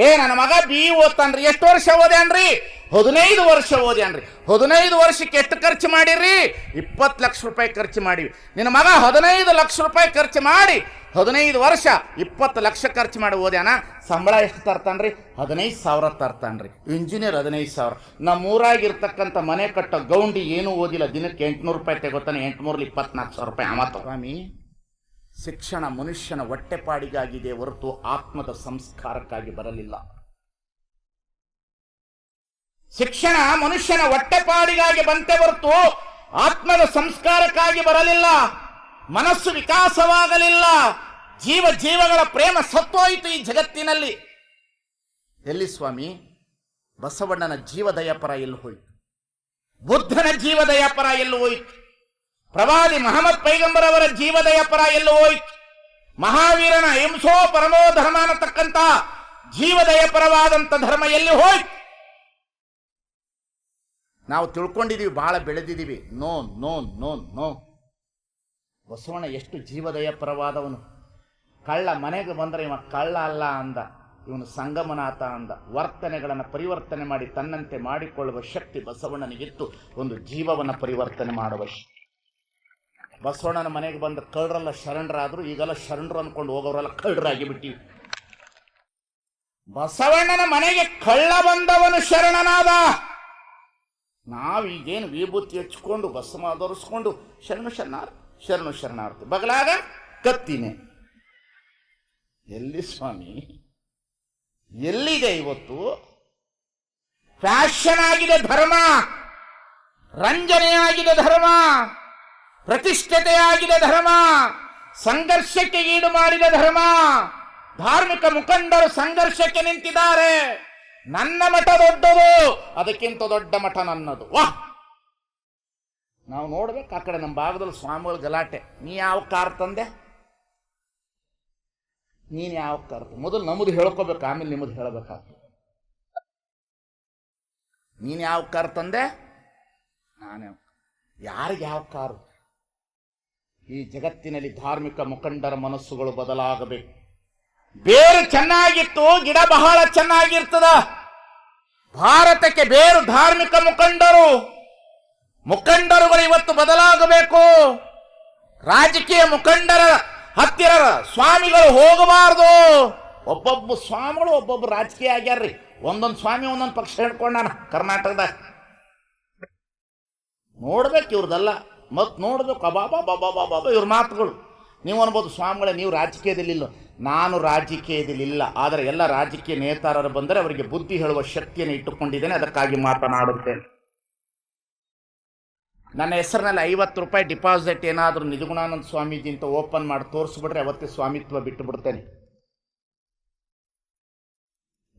ಏ, ನನ್ನ ಮಗ ಬಿ ಓದ್ತಾನ್ರಿ. ಎಷ್ಟು ವರ್ಷ ಓದ್ಯಾನ್ರಿ ಹದಿನೈದು ವರ್ಷ ಓದ್ಯಾನ್ರಿ ಹದಿನೈದು ವರ್ಷಕ್ಕೆ ಎಷ್ಟು ಖರ್ಚು ಮಾಡಿರಿ? ಇಪ್ಪತ್ತು ಲಕ್ಷ ರೂಪಾಯಿ ಖರ್ಚು ಮಾಡಿವಿ. ನಿನ್ನ ಮಗ ಹದಿನೈದು ಲಕ್ಷ ರೂಪಾಯಿ ಖರ್ಚು ಮಾಡಿ ಹದಿನೈದು ವರ್ಷ ಇಪ್ಪತ್ತು ಲಕ್ಷ ಖರ್ಚು ಮಾಡಿ ಓದ್ಯಾನ ಸಂಬಳ ಎಷ್ಟು ತರ್ತಾನ್ರಿ? ಹದಿನೈದು ಸಾವಿರ ತರ್ತಾನ್ರಿ. ಇಂಜಿನಿಯರ್ ಹದಿನೈದು ಸಾವಿರ. ನಮ್ಮೂರಾಗಿರ್ತಕ್ಕಂಥ ಮನೆ ಕಟ್ಟೋ ಗೌಂಡಿ ಏನೂ ಓದಿಲ್ಲ. ದಿನಕ್ಕೆ ಎಂಟುನೂರು ರೂಪಾಯಿ ತೆಗೋತಾನೆ ಎಂಟುನೂರಲ್ಲಿ ಇಪ್ಪತ್ನಾಲ್ಕು ಸಾವಿರ ರೂಪಾಯಿ ಅವ ಸ್ವಾಮಿ ಶಿಕ್ಷಣ ಮನುಷ್ಯನ ಹೊಟ್ಟೆಪಾಡಿಗಾಗಿದೆ ಹೊರತು ಆತ್ಮದ ಸಂಸ್ಕಾರಕ್ಕಾಗಿ ಬರಲಿಲ್ಲ. ಶಿಕ್ಷಣ ಮನುಷ್ಯನ ಹೊಟ್ಟೆಪಾಡಿಗಾಗಿ ಬಂತೆ ಹೊರತು ಆತ್ಮದ ಸಂಸ್ಕಾರಕ್ಕಾಗಿ ಬರಲಿಲ್ಲ. ಮನಸ್ಸು ವಿಕಾಸವಾಗಲಿಲ್ಲ. ಜೀವ ಜೀವಗಳ ಪ್ರೇಮ ಸತ್ತೋಯಿತು ಈ ಜಗತ್ತಿನಲ್ಲಿ. ಎಲ್ಲಿ ಸ್ವಾಮಿ? ಬಸವಣ್ಣನ ಜೀವದಯ ಪರ ಎಲ್ಲಿ ಹೋಯಿತು? ಬುದ್ಧನ ಜೀವದಯ ಪರ ಎಲ್ಲಿ ಹೋಯಿತು? ಪ್ರವಾದಿ ಮಹಮ್ಮದ್ ಪೈಗಂಬರವರ ಜೀವದಯ ಪರ ಎಲ್ಲಿ ಹೋಯಿತು? ಮಹಾವೀರನ ಹಿಂಸೋ ಪರಮೋ ಧರ್ಮ ಅನ್ನತಕ್ಕಂಥ ಜೀವದಯ ಪರವಾದಂಥ ಧರ್ಮ ಎಲ್ಲಿ ಹೋಯ್ತು? ನಾವು ತಿಳ್ಕೊಂಡಿದೀವಿ ಬಹಳ ಬೆಳೆದಿದ್ದೀವಿ no no no no. Basavanna ಎಷ್ಟು ಜೀವದಯ ಪರವಾದವನು ಕಳ್ಳ ಮನೆಗೆ ಬಂದರೆ ಇವ ಕಳ್ಳ ಅಲ್ಲ ಅಂದ. ಇವನು ಸಂಗಮನಾಥ ಅಂದ. ವರ್ತನೆಗಳನ್ನು ಪರಿವರ್ತನೆ ಮಾಡಿ ತನ್ನಂತೆ ಮಾಡಿಕೊಳ್ಳುವ ಶಕ್ತಿ ಬಸವಣ್ಣನಿಗಿತ್ತು. ಒಂದು ಜೀವವನ್ನು ಪರಿವರ್ತನೆ ಮಾಡುವ ಶಕ್ತಿ. ಬಸವಣ್ಣನ ಮನೆಗೆ ಬಂದ ಕಳ್ಳರೆಲ್ಲ ಶರಣರಾದರು. ಈಗೆಲ್ಲ ಶರಣರು ಅಂದ್ಕೊಂಡು ಹೋಗೋರೆಲ್ಲ ಕಳ್ಳರಾಗಿ ಬಿಟ್ಟಿವಿ ಬಸವಣ್ಣನ ಮನೆಗೆ ಕಳ್ಳ ಬಂದವನು ಶರಣನಾದ. ನಾವೀಗೇನು ವಿಭೂತಿ ಹಚ್ಕೊಂಡು ಬಸ್ಮ ಧರಿಸ್ಕೊಂಡು ಶರಣ ಶರಣಾರ್ ಶರಣು ಶರಣಾರ್ಥಿ. ಬಗಲಾಗ ಕತ್ತಿನೇ. ಎಲ್ಲಿ ಸ್ವಾಮಿ? ಎಲ್ಲಿದೆ ಇವತ್ತು? ಫ್ಯಾಷನ್ ಆಗಿದೆ ಧರ್ಮ. ರಂಜನೆಯಾಗಿದೆ ಧರ್ಮ. ಪ್ರತಿಷ್ಠತೆಯಾಗಿದೆ ಧರ್ಮ. ಸಂಘರ್ಷಕ್ಕೆ ಈಡು ಮಾಡಿದ ಧರ್ಮ. ಧಾರ್ಮಿಕ ಮುಖಂಡರು ಸಂಘರ್ಷಕ್ಕೆ ನಿಂತಿದ್ದಾರೆ. ನನ್ನ ಮಠ ದೊಡ್ಡದು. ಅದಕ್ಕಿಂತ ದೊಡ್ಡ ಮಠ ನನ್ನದು. ವಾಹ್! ನಾವು ನೋಡ್ಬೇಕು ಆ ಕಡೆ ನಮ್ಮ ಭಾಗದಲ್ಲಿ ಸ್ವಾಮಿಗಳು ಗಲಾಟೆ. ನೀ ಯಾವ ಕಾರ್ ತಂದೆ? ನೀನು ಯಾವ ಕಾರ್ ಮೊದಲು ನಮ್ಮದು ಹೇಳ್ಕೋಬೇಕು, ಆಮೇಲೆ ನಿಮ್ಮದು ಹೇಳಬೇಕಾಗ್ತದೆ. ನೀನು ಯಾವ ಕಾರ್ ತಂದೆ? ನಾನು ಯಾರಿಗೆ ಯಾವ ಕಾರು? ಈ ಜಗತ್ತಿನಲ್ಲಿ ಧಾರ್ಮಿಕ ಮುಖಂಡರ ಮನಸ್ಸುಗಳು ಬದಲಾಗಬೇಕು. ಬೇರು ಚೆನ್ನಾಗಿತ್ತು, ಗಿಡ ಬಹಳ ಚೆನ್ನಾಗಿರ್ತದ. ಭಾರತಕ್ಕೆ ಬೇರು ಧಾರ್ಮಿಕ ಮುಖಂಡರು. ಮುಖಂಡರುಗಳು ಇವತ್ತು ಬದಲಾಗಬೇಕು. ರಾಜಕೀಯ ಮುಖಂಡರ ಹತ್ತಿರ ಸ್ವಾಮಿಗಳು ಹೋಗಬಾರದು. ಒಬ್ಬೊಬ್ಬ ಸ್ವಾಮಿಗಳು ಒಬ್ಬೊಬ್ಬ ರಾಜಕೀಯ ಆಗ್ಯಾರ್ರಿ. ಒಂದೊಂದು ಸ್ವಾಮಿ ಒಂದೊಂದು ಪಕ್ಷ ಹೇಳ್ಕೊಂಡಾನ ಕರ್ನಾಟಕದಾಗ ನೋಡ್ಬೇಕು ಇವ್ರದಲ್ಲ. ಮತ್ತು ನೋಡ್ಬೇಕು ಅಬಾಬಾ ಬಾಬಾ ಬಾಬಾ ಇವ್ರ ಮಾತುಗಳು. ನೀವು ಅನ್ಬೋದು, ಸ್ವಾಮಿಗಳೇ, ನೀವು ರಾಜಕೀಯದಲ್ಲಿಲ್ಲ. ನಾನು ರಾಜಕೀಯದಲ್ಲಿಲ್ಲ. ಆದರೆ ಎಲ್ಲ ರಾಜಕೀಯ ನೇತಾರರು ಬಂದರೆ ಅವರಿಗೆ ಬುದ್ಧಿ ಹೇಳುವ ಶಕ್ತಿಯನ್ನು ಇಟ್ಟುಕೊಂಡಿದ್ದೇನೆ. ಅದಕ್ಕಾಗಿ ಮಾತನಾಡುತ್ತೇನೆ. ನನ್ನ ಹೆಸರಿನಲ್ಲಿ ಐವತ್ತು ರೂಪಾಯಿ ಡಿಪಾಸಿಟ್ ಏನಾದರೂ ನಿಜಗುಣಾನಂದ ಸ್ವಾಮೀಜಿ ಅಂತ ಓಪನ್ ಮಾಡಿ ತೋರಿಸ್ಬಿಟ್ರೆ ಅವತ್ತೇ ಸ್ವಾಮಿತ್ವ ಬಿಟ್ಟು ಬಿಡ್ತೇನೆ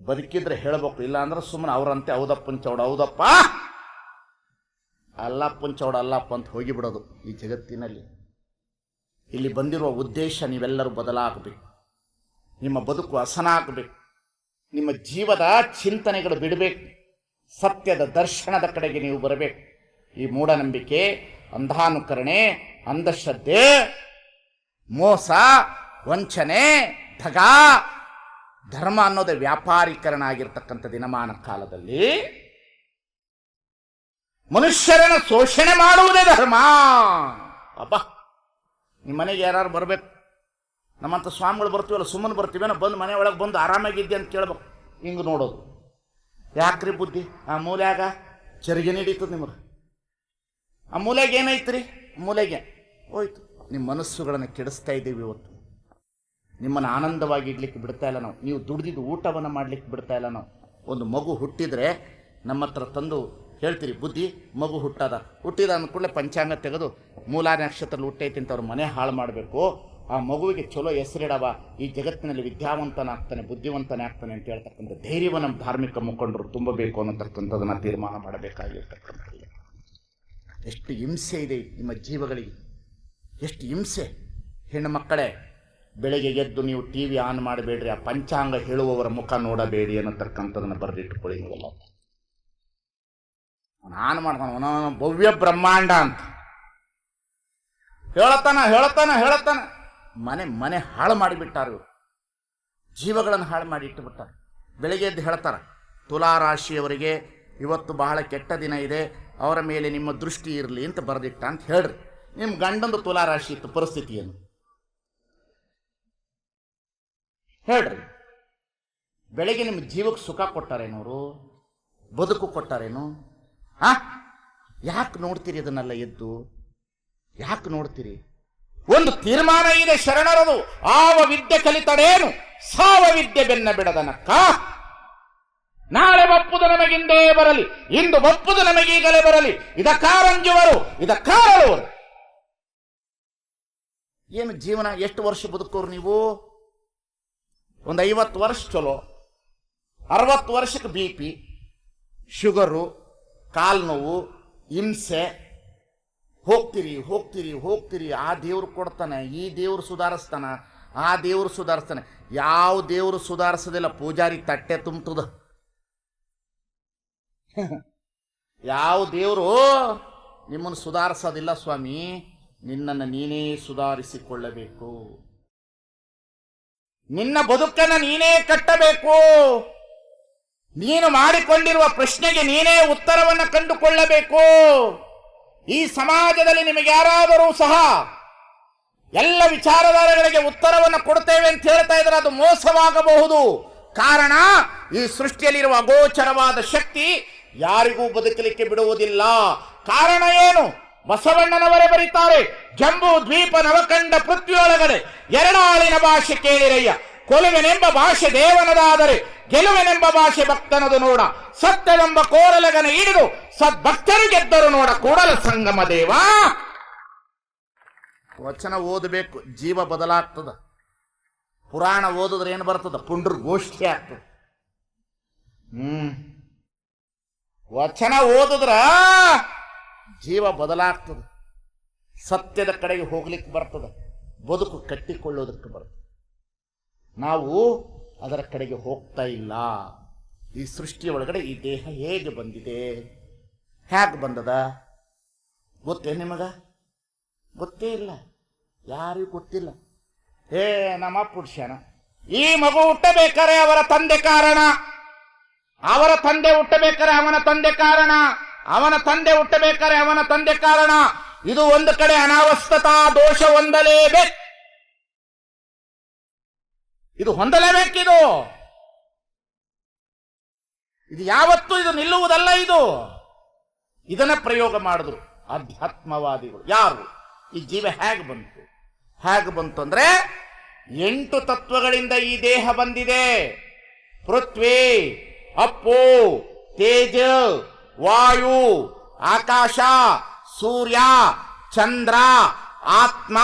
ಬದುಕಿದ್ರೆ ಹೇಳಬೇಕು ಇಲ್ಲ ಅಂದ್ರೆ ಸುಮ್ಮನೆ ಅವರಂತೆ ಹೌದಪ್ಪನ್ ಚೌಡ ಹೌದಪ್ಪ! ಅಲ್ಲಪ್ಪನ್ ಚೌಡ ಅಲ್ಲಪ್ಪ ಅಂತ ಹೋಗಿಬಿಡೋದು ಈ ಜಗತ್ತಿನಲ್ಲಿ. ಇಲ್ಲಿ ಬಂದಿರುವ ಉದ್ದೇಶ ನೀವೆಲ್ಲರೂ ಬದಲಾಗಬೇಕು. ನಿಮ್ಮ ಬದುಕು ಹಸನಾಗಬೇಕು. ನಿಮ್ಮ ಜೀವದ ಚಿಂತನೆಗಳು ಬಿಡಬೇಕು. ಸತ್ಯದ ದರ್ಶನದ ಕಡೆಗೆ ನೀವು ಬರಬೇಕು. ಈ ಮೂಢನಂಬಿಕೆ, ಅಂಧಾನುಕರಣೆ, ಅಂಧಶ್ರದ್ಧೆ, ಮೋಸ, ವಂಚನೆ, ಧಗ, ಧರ್ಮ ಅನ್ನೋದೇ ವ್ಯಾಪಾರೀಕರಣ ಆಗಿರ್ತಕ್ಕಂಥ ದಿನಮಾನ ಕಾಲದಲ್ಲಿ ಮನುಷ್ಯರನ್ನು ಶೋಷಣೆ ಮಾಡುವುದೇ ಧರ್ಮ. ಅಪ್ಪ ನಿಮ್ಮ ಮನೆಗೆ ಯಾರು ಬರಬೇಕು? ನಮ್ಮಂಥ ಸ್ವಾಮಿಗಳು ಬರ್ತೀವಲ್ಲ, ಸುಮ್ಮನೆ ಬರ್ತೀವೇನೋ ಬಂದು ಮನೆ ಒಳಗೆ ಬಂದು ಆರಾಮಾಗಿದ್ದೆ ಅಂತ ಕೇಳ್ಬೇಕು. ಹಿಂಗೆ ನೋಡೋದು. ಯಾಕ್ರಿ ಬುದ್ಧಿ? ಆ ಮೂಲ್ಯಾಗ? ಚರಿಗೆ ನಡೀತದೆ ನಿಮಗೆ. ಆ ಮೂಲೆಗೆ ಏನೈತ್ರಿ? ಮೂಲೆಗೆ. ಹೋಯ್ತು. ನಿಮ್ಮ ಮನಸ್ಸುಗಳನ್ನು ಕೆಡಿಸ್ತಾ ಇದ್ದೀವಿ ಇವತ್ತು. ನಿಮ್ಮನ್ನು ಆನಂದವಾಗಿ ಇಡ್ಲಿಕ್ಕೆ ಬಿಡ್ತಾ ಇಲ್ಲ ನಾವು. ನೀವು ದುಡ್ದಿದ್ದು ಊಟವನ್ನು ಮಾಡ್ಲಿಕ್ಕೆ ಬಿಡ್ತಾ ಇಲ್ಲ ನಾವು. ಒಂದು ಮಗು ಹುಟ್ಟಿದ್ರೆ ನಮ್ಮ ಹತ್ರ ತಂದು ಹೇಳ್ತೀರಿ, ಬುದ್ಧಿ, ಮಗು ಹುಟ್ಟದ. ಹುಟ್ಟಿದ ಅಂದ ಕೂಡಲೇ ಪಂಚಾಂಗ ತೆಗೆದು ಮೂಲ ನಕ್ಷತ್ರದಲ್ಲಿ ಹುಟ್ಟೈತಿ ಅಂತ ಅವ್ರ ಮನೆ ಹಾಳು ಮಾಡಬೇಕು. ಆ ಮಗುವಿಗೆ ಚಲೋ ಹೆಸರಿಡವ. ಈ ಜಗತ್ತಿನಲ್ಲಿ ವಿದ್ಯಾವಂತನಾಗ್ತಾನೆ ಬುದ್ಧಿವಂತನೇ ಆಗ್ತಾನೆ ಅಂತ ಹೇಳ್ತಕ್ಕಂಥ ಧೈರ್ಯವನ್ನು ನಮ್ಮ ಧಾರ್ಮಿಕ ಮುಖಂಡರು ತುಂಬಬೇಕು ಅನ್ನತಕ್ಕಂಥದ್ದನ್ನು ತೀರ್ಮಾನ ಮಾಡಬೇಕಾಗಿರ್ತಕ್ಕಂಥದ್ದು. ಎಷ್ಟು ಹಿಂಸೆ ಇದೆ ನಿಮ್ಮ ಜೀವಗಳಿಗೆ. ಎಷ್ಟು ಹಿಂಸೆ. ಹೆಣ್ಣು ಮಕ್ಕಳೇ, ಬೆಳಗ್ಗೆ ಎದ್ದು ನೀವು ಟಿ ವಿ ಆನ್ ಮಾಡಬೇಡ್ರಿ, ಆ ಪಂಚಾಂಗ ಹೇಳುವವರ ಮುಖ ನೋಡಬೇಡಿ ಅನ್ನತಕ್ಕಂಥದ್ದನ್ನು ಬರೆದಿಟ್ಟುಕೊಳ್ಳಿ ನೀವೆಲ್ಲ ನಾನು ಮಾಡ್ತಾನೆ ಅವನ ಭವ್ಯ ಬ್ರಹ್ಮಾಂಡ ಅಂತ. ಹೇಳತಾನ ಹೇಳತಾನ ಹೇಳತಾನ. ಮನೆ ಮನೆ ಹಾಳು ಮಾಡಿಬಿಟ್ಟಾರ ಜೀವಗಳನ್ನು ಹಾಳು ಮಾಡಿ ಇಟ್ಟುಬಿಟ್ಟಾರೆ. ಬೆಳಗ್ಗೆ ಎದ್ದು ಹೇಳ್ತಾರ, ತುಲಾರಾಶಿಯವರಿಗೆ ಇವತ್ತು ಬಹಳ ಕೆಟ್ಟ ದಿನ ಇದೆ, ಅವರ ಮೇಲೆ ನಿಮ್ಮ ದೃಷ್ಟಿ ಇರಲಿ ಅಂತ ಬರೆದಿಟ್ಟ ಅಂತ ಹೇಳ್ರಿ. ನಿಮ್ಮ ಗಂಡಂದು ತುಲಾರಾಶಿ ಇತ್ತು, ಪರಿಸ್ಥಿತಿ ಏನು? ಹೇಳ್ರಿ. ಬೆಳಗ್ಗೆ ನಿಮ್ಮ ಜೀವಕ್ಕೆ ಸುಖ ಕೊಟ್ಟಾರೇನವರು ಬದುಕು ಕೊಟ್ಟಾರೇನು? ಆ? ಯಾಕೆ ನೋಡ್ತೀರಿ ಇದನ್ನೆಲ್ಲ ಎದ್ದು? ಯಾಕೆ ನೋಡ್ತೀರಿ? ಒಂದು ತೀರ್ಮಾನ ಇದೆ ಶರಣರದು. ಆವ ವಿದ್ಯೆ ಕಲಿತಡೇನು? ಸಾವ ವಿದ್ಯೆ ಬೆನ್ನ ಬಿಡದನಕ್ಕ? ನಾಳೆ ಒಪ್ಪುದು ನಮಗಿಂದೇ ಬರಲಿ, ಇಂದು ಒಪ್ಪುದು ನಮಗೀಗಲೇ ಬರಲಿ. ಇದಕ್ಕಾರಂಜುವರು ಇದಕ್ಕಾರಳುವರು ಏನು ಜೀವನ, ಎಷ್ಟು ವರ್ಷ ಬದುಕೋರು ನೀವು? ಒಂದು ಐವತ್ತು ವರ್ಷ ಚಲೋ. ಅರವತ್ತು ವರ್ಷಕ್ಕೆ ಬಿ ಪಿ, ಶುಗರು, ಕಾಲು ನೋವು, ಹಿಂಸೆ. ಹೋಗ್ತೀರಿ ಹೋಗ್ತೀರಿ ಹೋಗ್ತೀರಿ. ಆ ದೇವ್ರು ಕೊಡ್ತಾನೆ, ಈ ದೇವ್ರು ಸುಧಾರಿಸ್ತಾನ, ಆ ದೇವ್ರು ಸುಧಾರಿಸ್ತಾನೆ. ಯಾವ ದೇವ್ರು ಸುಧಾರಿಸೋದಿಲ್ಲ, ಪೂಜಾರಿ ತಟ್ಟೆ ತುಂಬ್ತದ. [laughs] ಯಾವ ದೇವರು ನಿಮ್ಮನ್ನು ಸುಧಾರಿಸೋದಿಲ್ಲ ಸ್ವಾಮಿ, ನಿನ್ನನ್ನು ನೀನೇ ಸುಧಾರಿಸಿಕೊಳ್ಳಬೇಕು. ನಿನ್ನ ಬದುಕನ್ನು ನೀನೇ ಕಟ್ಟಬೇಕು. ನೀನು ಮಾಡಿಕೊಂಡಿರುವ ಪ್ರಶ್ನೆಗೆ ನೀನೇ ಉತ್ತರವನ್ನು ಕಂಡುಕೊಳ್ಳಬೇಕು. ಈ ಸಮಾಜದಲ್ಲಿ ನಿಮಗೆ ಯಾರಾದರೂ ಸಹ ಎಲ್ಲ ವಿಚಾರಧಾರೆಗಳಿಗೆ ಉತ್ತರವನ್ನು ಕೊಡ್ತೇವೆ ಅಂತ ಹೇಳ್ತಾ ಇದ್ರೆ ಅದು ಮೋಸವಾಗಬಹುದು. ಕಾರಣ ಈ ಸೃಷ್ಟಿಯಲ್ಲಿರುವ ಅಗೋಚರವಾದ ಶಕ್ತಿ ಯಾರಿಗೂ ಬದುಕಲಿಕ್ಕೆ ಬಿಡುವುದಿಲ್ಲ. ಕಾರಣ ಏನು? ಬಸವಣ್ಣನವರೇ ಬರೀತಾರೆ. ಜಂಬೂ ದ್ವೀಪ ನವಕಂಡ ಪೃಥ್ವಿಯೊಳಗಡೆ ಎರಡಾಳಿನ ಭಾಷೆ ಕೇಳಿರಯ್ಯ. ಕೊಲುವೆನೆಂಬ ಭಾಷೆ ದೇವನದಾದರೆ ಗೆಲುವೆನೆಂಬ ಭಾಷೆ ಭಕ್ತನದು ನೋಡ. ಸತ್ಯವೆಂಬ ಕೋರಲಗನ ಹಿಡಿದು ಸದ್ಭಕ್ತರು ಗೆದ್ದರು ನೋಡ. ಕೂಡಲ ಸಂಗಮ ದೇವ. ವಚನ ಓದಬೇಕು, ಜೀವ ಬದಲಾಗ್ತದ. ಪುರಾಣ ಓದಿದ್ರೆ ಏನು ಬರ್ತದ? ಪುಂಡ್ರ ಗೋಷ್ಠಿ ಆಗ್ತದೆ. ಹ್ಮ್. ವಚನ ಓದಿದ್ರ ಜೀವ ಬದಲಾಗ್ತದೆ. ಸತ್ಯದ ಕಡೆಗೆ ಹೋಗ್ಲಿಕ್ಕೆ ಬರ್ತದೆ. ಬದುಕು ಕಟ್ಟಿಕೊಳ್ಳೋದಕ್ಕೆ ಬರ್ತದೆ. ನಾವು ಅದರ ಕಡೆಗೆ ಹೋಗ್ತಾ ಇಲ್ಲ. ಈ ಸೃಷ್ಟಿಯ ಒಳಗಡೆ ಈ ದೇಹ ಹೇಗೆ ಬಂದಿದೆ? ಹೇಗೆ ಬಂದದ? ಗೊತ್ತೇ ನಿಮಗ? ಗೊತ್ತೇ ಇಲ್ಲ. ಯಾರಿಗೂ ಗೊತ್ತಿಲ್ಲ. ಹೇ ನಮ್ಮ ಪುರುಷನ, ಈ ಮಗು ಹುಟ್ಟಬೇಕಾರೆ ಅವರ ತಂದೆ ಕಾರಣ. ಅವರ ತಂದೆ ಹುಟ್ಟಬೇಕಾರೆ ಅವನ ತಂದೆ ಕಾರಣ. ಅವನ ತಂದೆ ಹುಟ್ಟಬೇಕಾರೆ ಅವನ ತಂದೆ ಕಾರಣ. ಇದು ಒಂದು ಕಡೆ ಅನಾವಸ್ಥತಾ ದೋಷ ಹೊಂದಲೇಬೇಕು. ಇದು ಹೊಂದಲೇಬೇಕಿದು. ಇದು ಯಾವತ್ತೂ ಇದು ನಿಲ್ಲುವುದಲ್ಲ ಇದು. ಇದನ್ನ ಪ್ರಯೋಗ ಮಾಡಿದ್ರು ಅಧ್ಯಾತ್ಮವಾದಿಗಳು. ಯಾರು? ಈ ಜೀವ ಹೇಗೆ ಬಂತು? ಹೇಗೆ ಬಂತು ಅಂದ್ರೆ ಎಂಟು ತತ್ವಗಳಿಂದ ಈ ದೇಹ ಬಂದಿದೆ. ಪೃಥ್ವಿ ಅಪ್ಪು ತೇಜ, ವಾಯು, ಆಕಾಶ, ಸೂರ್ಯ, ಚಂದ್ರ, ಆತ್ಮ,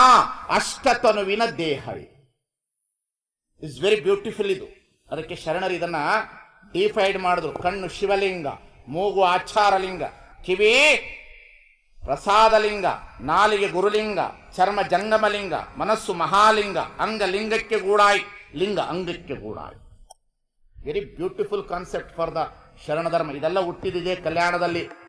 ಅಷ್ಟತನುವಿನ ದೇಹವೇ. ಇಸ್ ವೆರಿ ಬ್ಯೂಟಿಫುಲ್ ಇದು. ಅದಕ್ಕೆ ಶರಣರು ಇದನ್ನ ಡಿಫೈಡ್ ಮಾಡಿದ್ರು. ಕಣ್ಣು ಶಿವಲಿಂಗ, ಮೂಗು ಆಚಾರಲಿಂಗ, ಕಿವಿ ಪ್ರಸಾದಲಿಂಗ, ನಾಲಿಗೆ ಗುರುಲಿಂಗ, ಚರ್ಮ ಜಂಗಮಲಿಂಗ, ಮನಸ್ಸು ಮಹಾಲಿಂಗ ಅಂಗ ಲಿಂಗಕ್ಕೆ ಗೂಡಾಯಿ, ಲಿಂಗ ಅಂಗಕ್ಕೆ ಗೂಡಾಯಿ. Very beautiful concept for the Sharana dharma ಇದೆಲ್ಲ ಹುಟ್ಟಿದಿದೆ ಕಲ್ಯಾಣದಲ್ಲಿ.